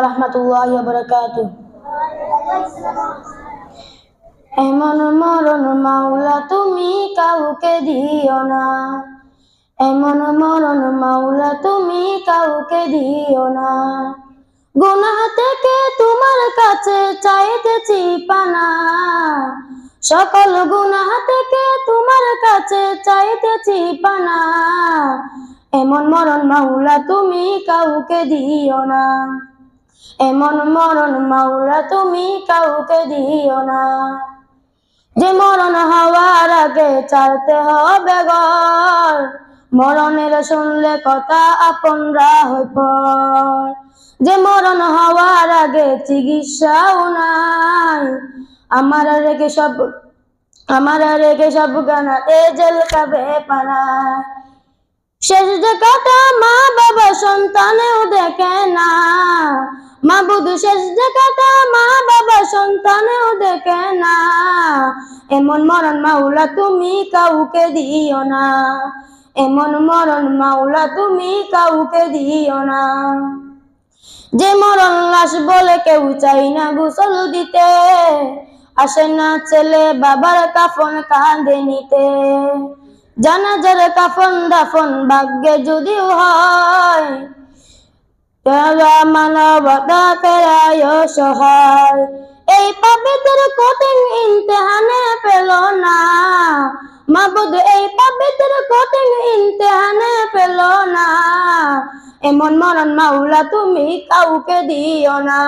রহমতুল্লাহ বরকাত এমন মরণ মাওলা তুমি কাউকে দিও না। এমন মরণ মাওলা তুমি কাউকে দিও না। গুনাহ থেকে তোমার কাছে চাইতেছি পানা। সকল গুনাহ থেকে তোমার কাছে চাইতেছি পানা। এমন মরণ মাওলা তুমি কাউকে দিও না। এমন মরণ মাওলা তুমি কাউকে দিও না। যে মরণ হওয়ার আগে চাইতে হবে গর মরণের শুনলে কথা আপনরা হই যে মরণ হওয়ার আগে চিকিৎসাও নাই, আমার রেখে সব, আমার রেখে সব গানা এ জেল কাবে পানা শেষ দেখাটা মা বাবা সন্তানেও দেখে না মা বুধু শেষ দেখাটা মা বাবা সন্তানেও দেখে না। এমন মরণ মাওলা তুমি কাউকে দিও না। এমন মরণ মাওলা তুমি কাউকে দিও না। যে মরণ লাশ বলে কেউ চাই না গোসল দিতে। আসে না ছেলে বাবার কাফন কাঁদে নিতে। জানাজার কাফন দাফন ভাগ্যে যদিও হয় তারা মানবতা ফেরায় এই পাবিত্র কঠিন ইমতেহানে পেল না। মাবুদ, এই পাবিত্র কঠিন ইমতেহানে পেল না। এমন মরণ মাওলা তুমি কাউকে দিও না।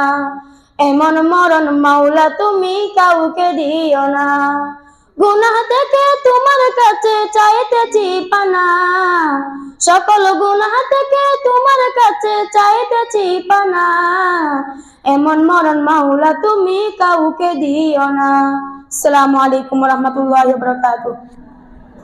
এমন মরণ মাওলা তুমি কাউকে দিও না। গুনাহ থেকে তোমার কাছে চাইতেছি পানা। সকল গুনাহ থেকে তোমার কাছে চাইতেছি পানা এমন মরণ মাওলা তুমি কাউকে দিও না। আসসালামু আলাইকুম রহমতুল্লাহ বরকাতুহ।